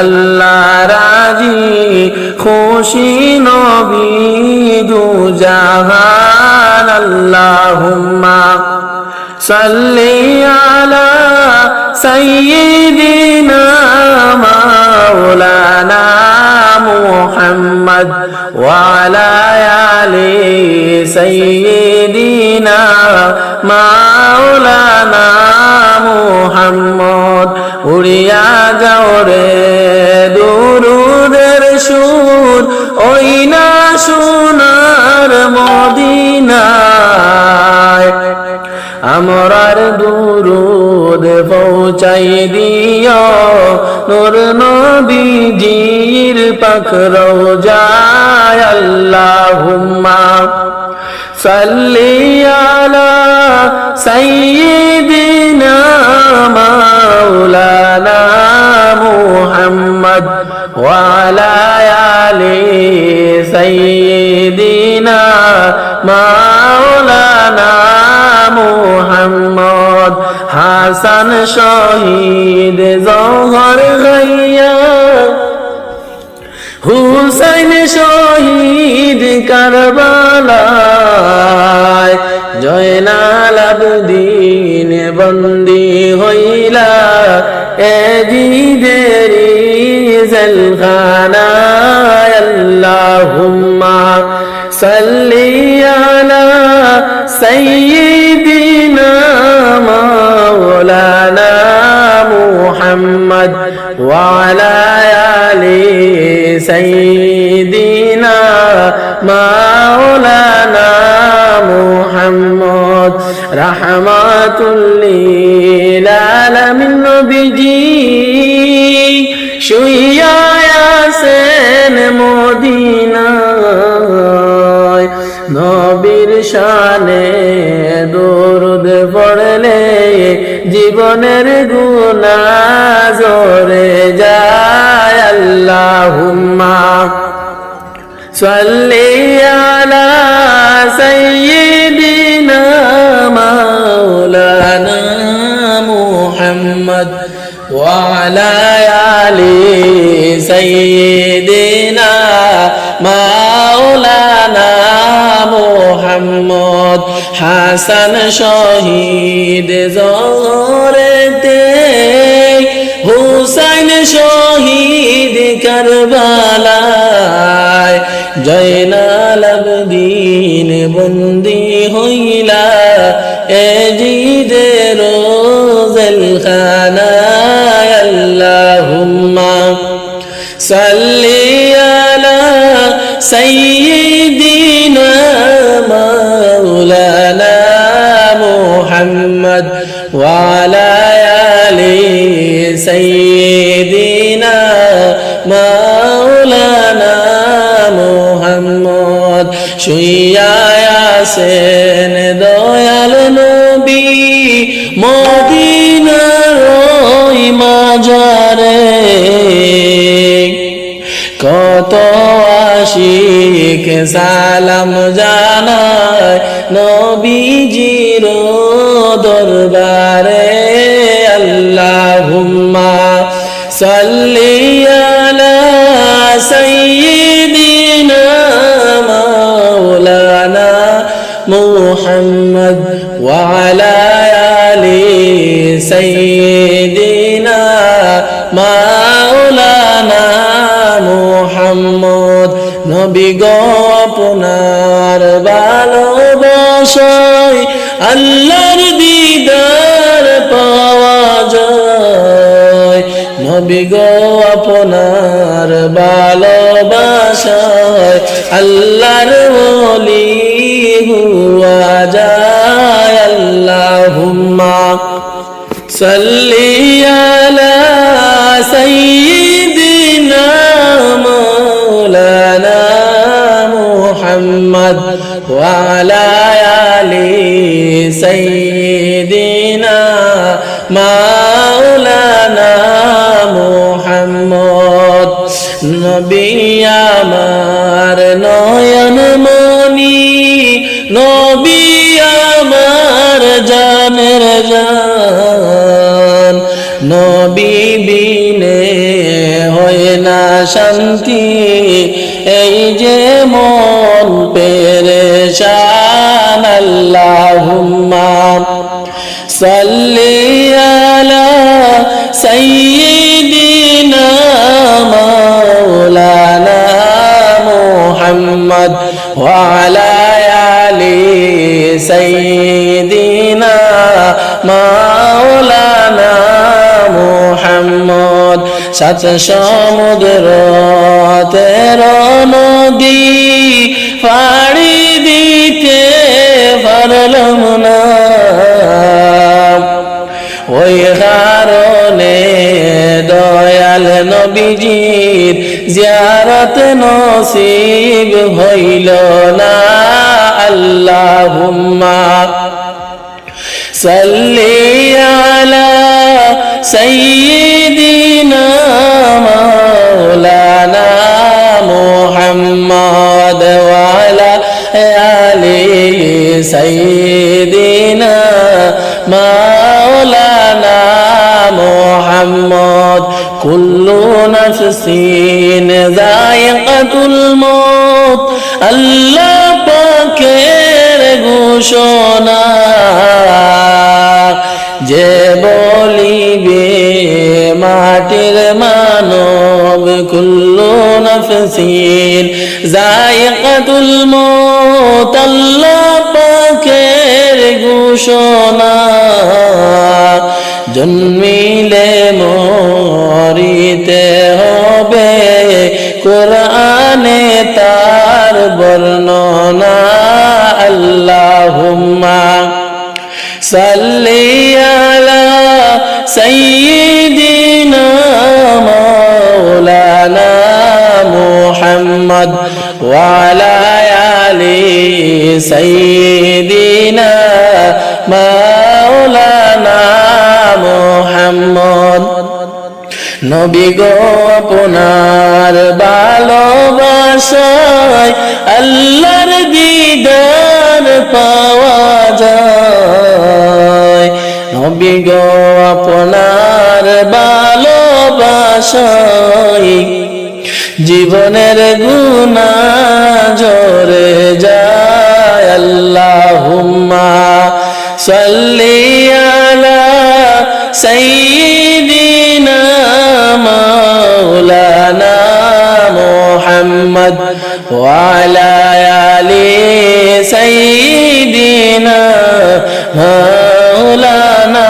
আল্লাহ রাজি, খুশি নবী দু জাহান, আল্লাহুম্মা সাল্লি আলা সাইয়্যিদিনা মাওলানা মুহাম্মদ ওয়া আলি সাইয়্যিদিনা মাওলানা মুহাম্মদ। উড়িয়া যাও রে আমরার দুরুদ পৌঁছাই দিও। নূর নবীজির পাখ রোজায় আল্লাহুম্মা সাল্লি আলা সাইয়্যিদিনা মাওলানা মাওলানা মুহাম্মদ হাসান শহীদ জহর গাইয়া হুসাইন শহীদ কারবালায় জয়নাল আবদিন বন্দি হইলা। এজিদেরি জলখানায় আল্লাহুম্মা সাল্লি আলা সাইয়্যিদিনা ওয়ালা আলি সাইয়্যিদিনা মাওলানা মুহাম্মদ রাহমাতুল লিল আলামিন নবীজি শুইয়া আছেন মদিনায় নবীর শানে দরুদ জলে জীবনের গুণা জোরে যায় আল্লাহুম্মা। সাল্লি আলা সাইয়্যিদিনা মাওলানা মুহাম্মদ ওয়া আলা আলি সাইয়্যিদিনা মাওলানা হাসান শহীদ জরেতে হুসাইন শহীদ কারবালায়, জয়নাল আবদিন বন্দি হইলা খানায় আল্লাহুম্মা সাল্লি আলা সাইয়্যিদিনা আপনার ভালোবাসায় আল্লাহর দিদার পাওয়া যায়। নবী গো, আপনার ভালোবাসায় আল্লাহর ওলি হুয়া যায়। আল্লাহুম্মা সাল্লি সাইয়্যিদিনা আল্লাহুম্মা সাল্লি আলা সাইয়্যিদিনা মাওলানা মুহাম্মদ ওয়া আলা আলি সাইয়্যিদিনা সাত সমুদ্র তেরো নদী পাড়ি দিতে পারলাম না। নবীজির জিয়ারত নসিব হইল না আল্লাহুম্মা। সাল্লি আলা সাইয়্যিদিনা মাওলানা মুহাম্মদ ওয়া আলা আলি সাইয়্যিদিনা মাওলানা কুল্লু নাফসিন যায়িকাতুল মউত, আল্লাহ পাকের ঘোষণা। যে বলিবে মাটির মানব, কুল্লু নফসিন জায়কাতুল মৌত আল্লাহ পাকের ঘোষণা। জন্মিলে বর্ণনা, আল্লাহুম্মা সাল্লি আলা সাইয়্যিদিনা মাওলানা মুহাম্মদ ওয়া আলা আলি সাইয়্যিদিনা মাওলানা মুহাম্মদ। নবী গো আপনার ভালোবাসায় আল্লাহর দিদার পাওয়া যায়। নবী গো আপনার ভালোবাসায় জীবনের গুণা জরে যায়। আল্লাহুম্মা সাল্লি আলা সাইয়্যিদিনা ওয়া আলা আলি সাইয়্যিদিনা মাওলানা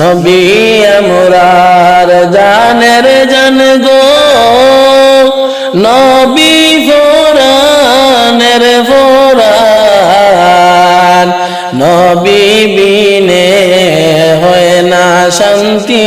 নবী আমরার জানের জান গো নবী ফোরানের ফোরান নবী বিনে হয় না শান্তি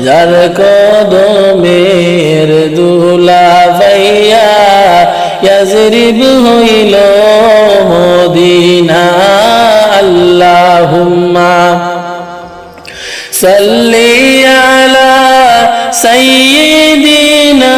যার কদমের দুলা ভাইয়া ইয়াজরিব হইল মদিনা আল্লাহুম্মা সাল্লি আলা সাইয়্যিদিনা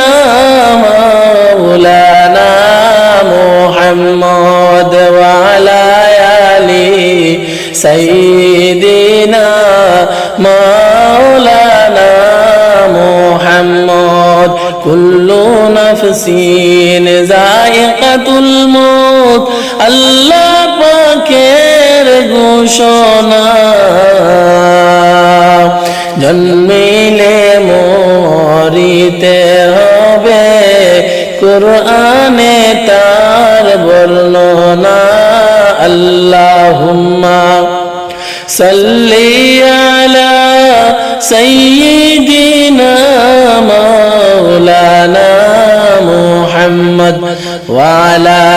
নাফসিন যায়িকাতুল মউত আল্লাহ পাকের ঘোষণা। জন্মিলে মরিতে হবে কুরআনে তার বর্ণনা। আল্লাহুম্মা সাল্লি ওয়ালা